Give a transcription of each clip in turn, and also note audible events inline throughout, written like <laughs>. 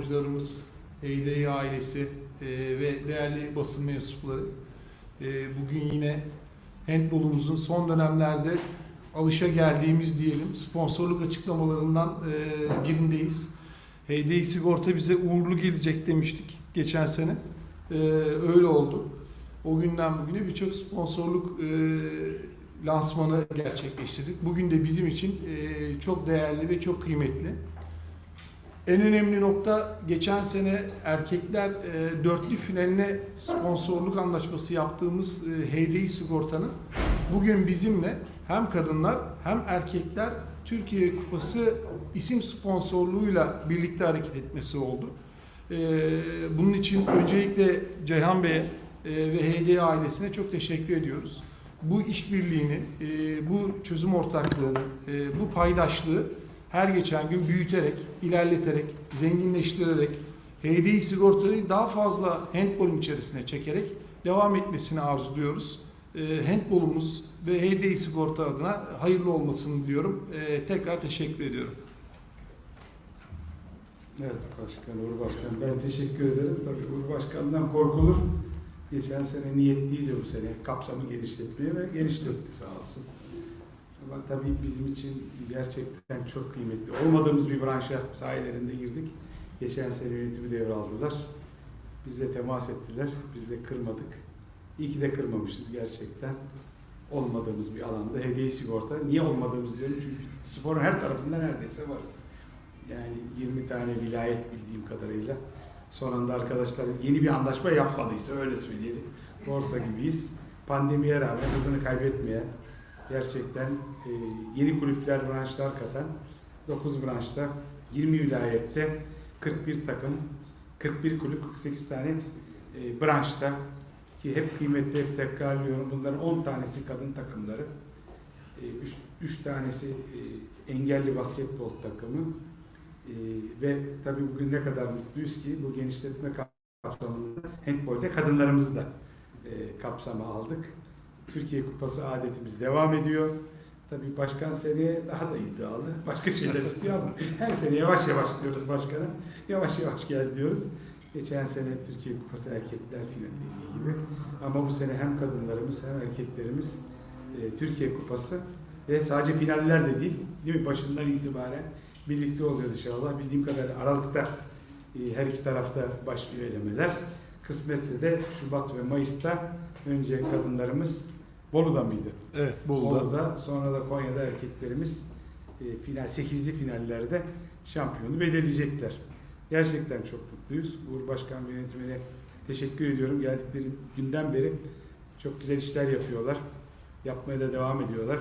sporcularımız, HDI ailesi e, ve değerli basın mensupları. E, bugün yine handbolumuzun son dönemlerde alışa geldiğimiz diyelim sponsorluk açıklamalarından e, birindeyiz. HDI Sigorta bize uğurlu gelecek demiştik geçen sene. E, öyle oldu. O günden bugüne birçok sponsorluk e, lansmanı gerçekleştirdik. Bugün de bizim için e, çok değerli ve çok kıymetli. En önemli nokta geçen sene erkekler e, dörtlü finaline sponsorluk anlaşması yaptığımız e, HDI sigortanın bugün bizimle hem kadınlar hem erkekler Türkiye Kupası isim sponsorluğuyla birlikte hareket etmesi oldu. E, bunun için öncelikle Ceyhan Bey'e e, ve HDI ailesine çok teşekkür ediyoruz. Bu işbirliğini, e, bu çözüm ortaklığını, e, bu paydaşlığı her geçen gün büyüterek, ilerleterek, zenginleştirerek, HDI sigortayı daha fazla handbolun içerisine çekerek devam etmesini arzuluyoruz. E, handbolumuz ve HDI sigorta adına hayırlı olmasını diyorum. E, tekrar teşekkür ediyorum. Evet Başkan, Uğur Başkan. Ben teşekkür ederim. Tabii Uğur Başkan'dan korkulur. Geçen sene niyetliydi bu sene kapsamı genişletmeye ve genişletti sağ olsun. Tabii bizim için gerçekten çok kıymetli. Olmadığımız bir branşa sahilerinde girdik. Geçen sene yönetimi devraldılar. Bizle temas ettiler. Biz de kırmadık. İyi ki de kırmamışız gerçekten. Olmadığımız bir alanda hediye sigorta. Niye olmadığımız diyorum çünkü sporun her tarafında neredeyse varız. Yani 20 tane vilayet bildiğim kadarıyla. Son anda arkadaşlar yeni bir anlaşma yapmadıysa öyle söyleyelim. Borsa gibiyiz. Pandemiye rağmen hızını kaybetmeyen, gerçekten e, yeni kulüpler, branşlar katan 9 branşta 20 vilayette 41 takım, 41 kulüp, 48 tane e, branşta ki hep kıymetli, hep tekrarlıyorum. Bunların 10 tanesi kadın takımları, 3 tanesi e, engelli basketbol takımı, ee, ve tabii bugün ne kadar mutluyuz ki bu genişletme kapsamında handbolde kadınlarımızı da e, kapsama aldık. Türkiye Kupası adetimiz devam ediyor. Tabii başkan seneye daha da iddialı. Başka şeyler istiyor ama her sene yavaş yavaş diyoruz başkana. Yavaş yavaş gel diyoruz. Geçen sene Türkiye Kupası erkekler final dediği gibi. Ama bu sene hem kadınlarımız hem erkeklerimiz e, Türkiye Kupası ve sadece finaller de değil, değil mi? Başından itibaren birlikte olacağız inşallah. Bildiğim kadar Aralık'ta e, her iki tarafta başlıyor elemeler. Kısmetse de Şubat ve Mayıs'ta önce kadınlarımız Bolu'da mıydı? Evet, Bolu'da. Bolu'da sonra da Konya'da erkeklerimiz e, final 8'li finallerde şampiyonu belirleyecekler. Gerçekten çok mutluyuz. Uğur Başkan ve yönetimine teşekkür ediyorum. Geldikleri günden beri çok güzel işler yapıyorlar. Yapmaya da devam ediyorlar.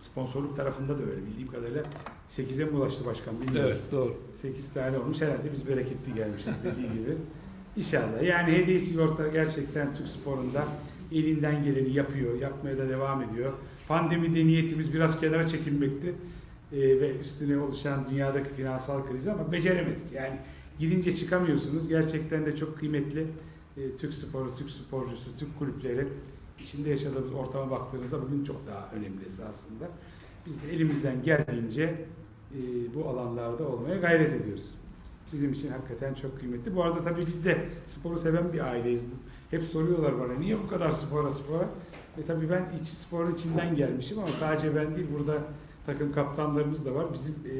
Sponsorluk tarafında da öyle bildiğim kadarıyla 8'e mi ulaştı başkan bilmiyorum. Evet, doğru. 8 tane olmuş. Herhalde biz bereketli gelmişiz dediği gibi. İnşallah. Yani hediye sigorta gerçekten Türk sporunda elinden geleni yapıyor. Yapmaya da devam ediyor. Pandemide niyetimiz biraz kenara çekilmekti. Ee, ve üstüne oluşan dünyadaki finansal krizi ama beceremedik. Yani girince çıkamıyorsunuz. Gerçekten de çok kıymetli e, Türk sporu, Türk sporcusu, Türk kulüpleri içinde yaşadığımız ortama baktığınızda bugün çok daha önemli esasında. Biz de elimizden geldiğince e, bu alanlarda olmaya gayret ediyoruz. Bizim için hakikaten çok kıymetli. Bu arada tabii biz de sporu seven bir aileyiz. Hep soruyorlar bana niye bu kadar spora spora? E tabii ben iç sporun içinden gelmişim ama sadece ben değil burada takım kaptanlarımız da var. Bizim e,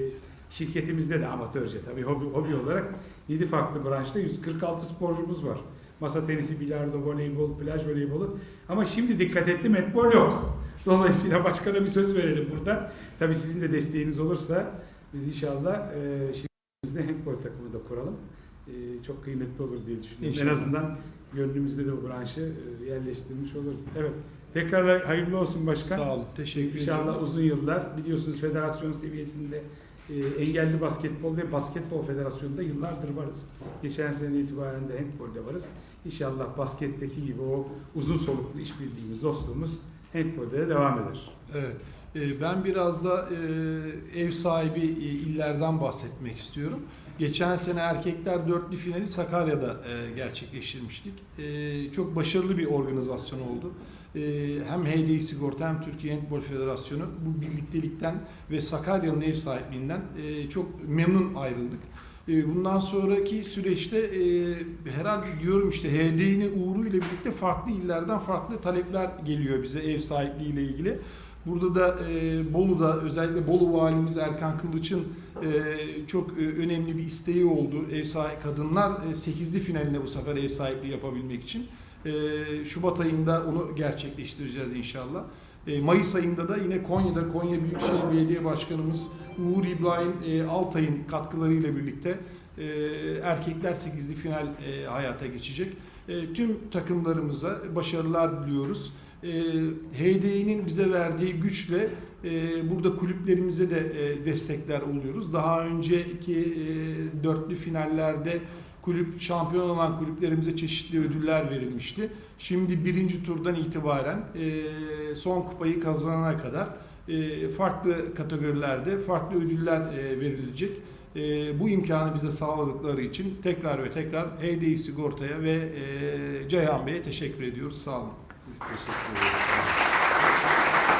şirketimizde de amatörce tabii hobi, hobi olarak 7 farklı branşta 146 sporcumuz var. Masa tenisi, bilardo, voleybol, plaj voleybolu. Ama şimdi dikkat ettim netbol yok. <laughs> Dolayısıyla başkana bir söz verelim burada. Tabii sizin de desteğiniz olursa biz inşallah e, şirketimizde handbol takımı da kuralım. E, çok kıymetli olur diye düşünüyorum. İnşallah. En azından gönlümüzde de bu branşı e, yerleştirmiş oluruz. Evet. Tekrar hayırlı olsun başkan. Sağ olun. Teşekkür İnşallah ederim. uzun yıllar biliyorsunuz federasyon seviyesinde e, engelli basketbol ve basketbol federasyonunda yıllardır varız. Geçen sene itibaren de handbolde varız. İnşallah basketteki gibi o uzun soluklu işbirliğimiz, dostluğumuz handbolde de devam eder. Evet. Ee, Ben biraz da e, ev sahibi e, illerden bahsetmek istiyorum. Geçen sene erkekler dörtlü finali Sakarya'da e, gerçekleştirmiştik. E, Çok başarılı bir organizasyon oldu. E, Hem HDI Sigorta hem Türkiye Handbol Federasyonu bu birliktelikten ve Sakarya'nın ev sahipliğinden e, çok memnun ayrıldık. E, bundan sonraki süreçte e, herhalde diyorum işte HD'nin uğru ile birlikte farklı illerden farklı talepler geliyor bize ev sahipliği ile ilgili. Burada da e, Bolu'da özellikle Bolu valimiz Erkan Kılıç'ın e, çok e, önemli bir isteği oldu. Ev sahibi kadınlar e, 8'li finaline bu sefer ev sahipliği yapabilmek için. E, Şubat ayında onu gerçekleştireceğiz inşallah. E, Mayıs ayında da yine Konya'da Konya Büyükşehir Belediye Başkanımız Uğur İbrahim e, Altay'ın katkılarıyla birlikte e, erkekler 8'li final e, hayata geçecek. E, tüm takımlarımıza başarılar diliyoruz. E, bize verdiği güçle e, burada kulüplerimize de e, destekler oluyoruz. Daha önceki e, dörtlü finallerde kulüp şampiyon olan kulüplerimize çeşitli ödüller verilmişti. Şimdi birinci turdan itibaren e, son kupayı kazanana kadar farklı kategorilerde farklı ödüller verilecek. Bu imkanı bize sağladıkları için tekrar ve tekrar HDI Sigorta'ya ve e, Ceyhan Bey'e teşekkür ediyoruz. Sağ olun. Biz teşekkür ederiz.